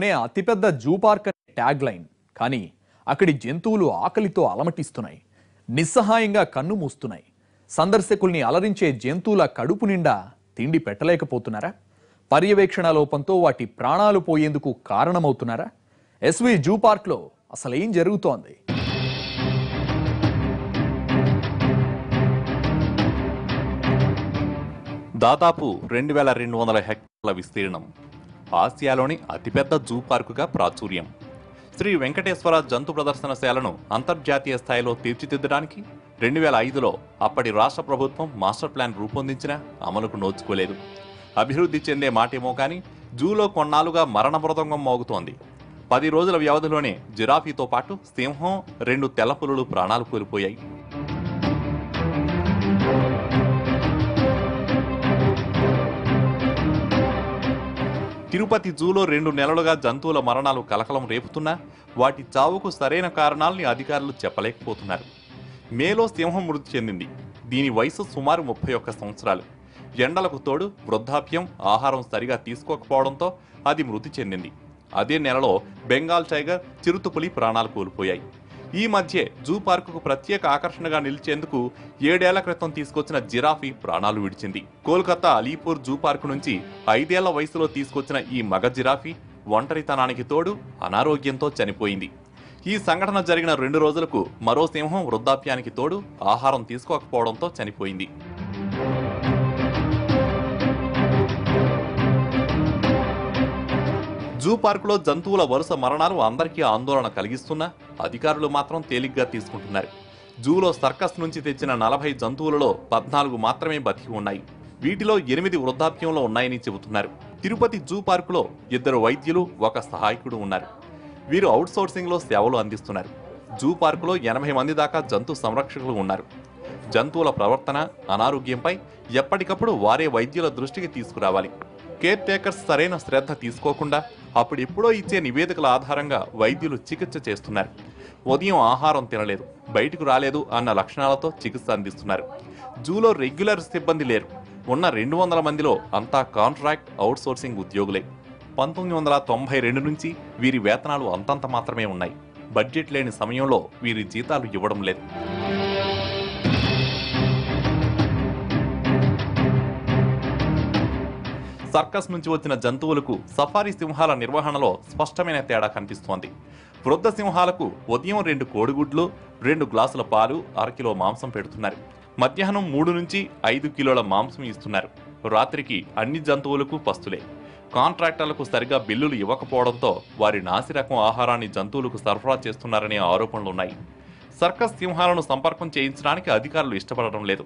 అనే అతిపెద్ద zoo park అనే ట్యాగ్ లైన్ కానీ అక్కడి జంతువులు ఆకలితో అలమటిస్తున్నాయి. నిస్సహాయంగా కన్ను మూస్తున్నాయి. సందర్శకుల్ని అలరించే జంతువుల కడుపు నిండా తిండి పెట్టలేకపోతున్నారా? పర్యవేక్షణ లోపంతో వాటి ప్రాణాలు పోయేందుకు కారణమవుతున్నారా? ఎస్వి జూ పార్క్లో అసలేం జరుగుతోంది? దాదాపు రెండు వేల రెండు వందల హెక్టార్ల విస్తీర్ణం. ఆసియాలోని అతిపెద్ద జూ పార్కుగా ప్రాచుర్యం. శ్రీ వెంకటేశ్వర జంతు ప్రదర్శనశాలను అంతర్జాతీయ స్థాయిలో తీర్చిదిద్దడానికి రెండు వేల ఐదులో అప్పటి రాష్ట్ర ప్రభుత్వం మాస్టర్ ప్లాన్ రూపొందించినా అమలుకు నోచుకోలేదు. అభివృద్ధి చెందే మాటేమో కానీ జూలో కొన్నాళ్ళుగా మరణ మృదంగం మోగుతోంది. పది రోజుల వ్యవధిలోనే జిరాఫీతో పాటు సింహం రెండు తెల్లపులులు ప్రాణాలు కోల్పోయాయి. తిరుపతి జూలో రెండు నెలలుగా జంతువుల మరణాలు కలకలం రేపుతున్నా వాటి చావుకు సరైన కారణాలని అధికారులు చెప్పలేకపోతున్నారు. మేలో సింహం మృతి చెందింది. దీని వయసు సుమారు ముప్పై ఒక్క సంవత్సరాలు. ఎండలకు తోడు వృద్ధాప్యం ఆహారం సరిగా తీసుకోకపోవడంతో అది మృతి చెందింది. అదే నెలలో బెంగాల్ టైగర్ చిరుతుపులి ప్రాణాలు కోల్పోయాయి. ఈ మధ్య జూ పార్కుకు ప్రత్యేక ఆకర్షణగా నిలిచేందుకు ఏడేళ్ళ క్రితం తీసుకొచ్చిన జిరాఫీ ప్రాణాలు విడిచింది. కోల్కతా అలీపూర్ జూ పార్కు నుంచి ఐదేళ్ళ వయసులో తీసుకొచ్చిన ఈ మగ జిరాఫీ ఒంటరితనానికి తోడు అనారోగ్యంతో చనిపోయింది. ఈ సంఘటన జరిగిన రెండు రోజులకు మరో సింహం వృద్ధాప్యానికి తోడు ఆహారం తీసుకోకపోవడంతో చనిపోయింది. జూ పార్కులో జంతువుల వరుస మరణాలు అందరికీ ఆందోళన కలిగిస్తున్నా అధికారులు మాత్రం తేలిగ్గా తీసుకుంటున్నారు. జూలో సర్కస్ నుంచి తెచ్చిన నలభై జంతువులలో పద్నాలుగు మాత్రమే బతికి ఉన్నాయి. వీటిలో ఎనిమిది వృద్ధాప్యంలో ఉన్నాయని చెబుతున్నారు. తిరుపతి జూ పార్కులో ఇద్దరు వైద్యులు ఒక సహాయకుడు ఉన్నారు. వీరు అవుట్సోర్సింగ్లో సేవలు అందిస్తున్నారు. జూ పార్కులో ఎనభై మంది దాకా జంతు సంరక్షకులు ఉన్నారు. జంతువుల ప్రవర్తన అనారోగ్యంపై ఎప్పటికప్పుడు వారే వైద్యుల దృష్టికి తీసుకురావాలి. కేర్ టేకర్స్ సరైన శ్రద్ధ తీసుకోకుండా అప్పుడెప్పుడో ఇచ్చే నివేదికల ఆధారంగా వైద్యులు చికిత్స చేస్తున్నారు. ఉదయం ఆహారం తినలేదు బయటకు రాలేదు అన్న లక్షణాలతో చికిత్స అందిస్తున్నారు. జూలో రెగ్యులర్ సిబ్బంది లేరు. ఉన్న రెండు వందల మందిలో అంతా కాంట్రాక్ట్ అవుట్సోర్సింగ్ ఉద్యోగులే. పంతొమ్మిది వందల తొంభై రెండు నుంచి వీరి వేతనాలు అంతంత మాత్రమే ఉన్నాయి. బడ్జెట్ లేని సమయంలో వీరి జీతాలు ఇవ్వడం లేదు. సర్కస్ నుంచి వచ్చిన జంతువులకు సఫారీ సింహాల నిర్వహణలో స్పష్టమైన తేడా కనిపిస్తోంది. వృద్ధ సింహాలకు ఉదయం రెండు కోడిగుడ్లు రెండు గ్లాసుల పాలు అరకిలో మాంసం పెడుతున్నారు. మధ్యాహ్నం మూడు నుంచి ఐదు కిలోల మాంసం ఇస్తున్నారు. రాత్రికి అన్ని జంతువులకు పస్తులే. కాంట్రాక్టర్లకు సరిగా బిల్లులు ఇవ్వకపోవడంతో వారి నాసిరకం ఆహారాన్ని జంతువులకు సరఫరా చేస్తున్నారనే ఆరోపణలున్నాయి సర్కస్ సింహాలను సంపర్కం చేయించడానికి అధికారులు ఇష్టపడడం లేదు.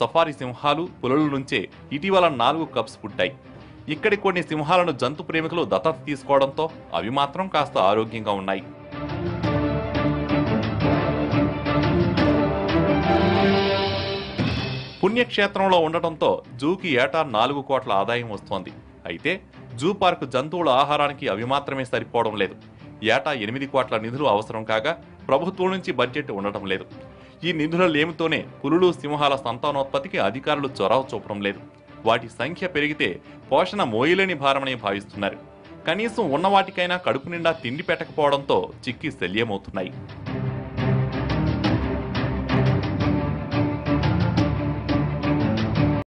సఫారీ సింహాలు పులుల నుంచే ఇటీవల నాలుగు కప్స్ పుట్టాయి. ఇక్కడి కొన్ని సింహాలను జంతు ప్రేమికులు దత్తత తీసుకోవడంతో అవి మాత్రం కాస్త ఆరోగ్యంగా ఉన్నాయి. పుణ్యక్షేత్రంలో ఉండటంతో జూకి ఏటా నాలుగు కోట్ల ఆదాయం వస్తోంది. అయితే జూ పార్క్ జంతువుల ఆహారానికి అవి మాత్రమే సరిపోవడం లేదు. ఏటా ఎనిమిది కోట్ల నిధులు అవసరం కాగా ప్రభుత్వం నుంచి బడ్జెట్ ఉండటం లేదు. ఈ నిధుల లేమితోనే పులులు సింహాల సంతానోత్పత్తికి అధికారులు చొరవ చూపడం లేదు. వాటి సంఖ్య పెరిగితే పోషణ మోయలేని భారమని భావిస్తున్నారు. కనీసం ఉన్న వాటికైనా కడుపు నిండా తిండి పెట్టకపోవడంతో చిక్కి శల్యమవుతున్నాయి.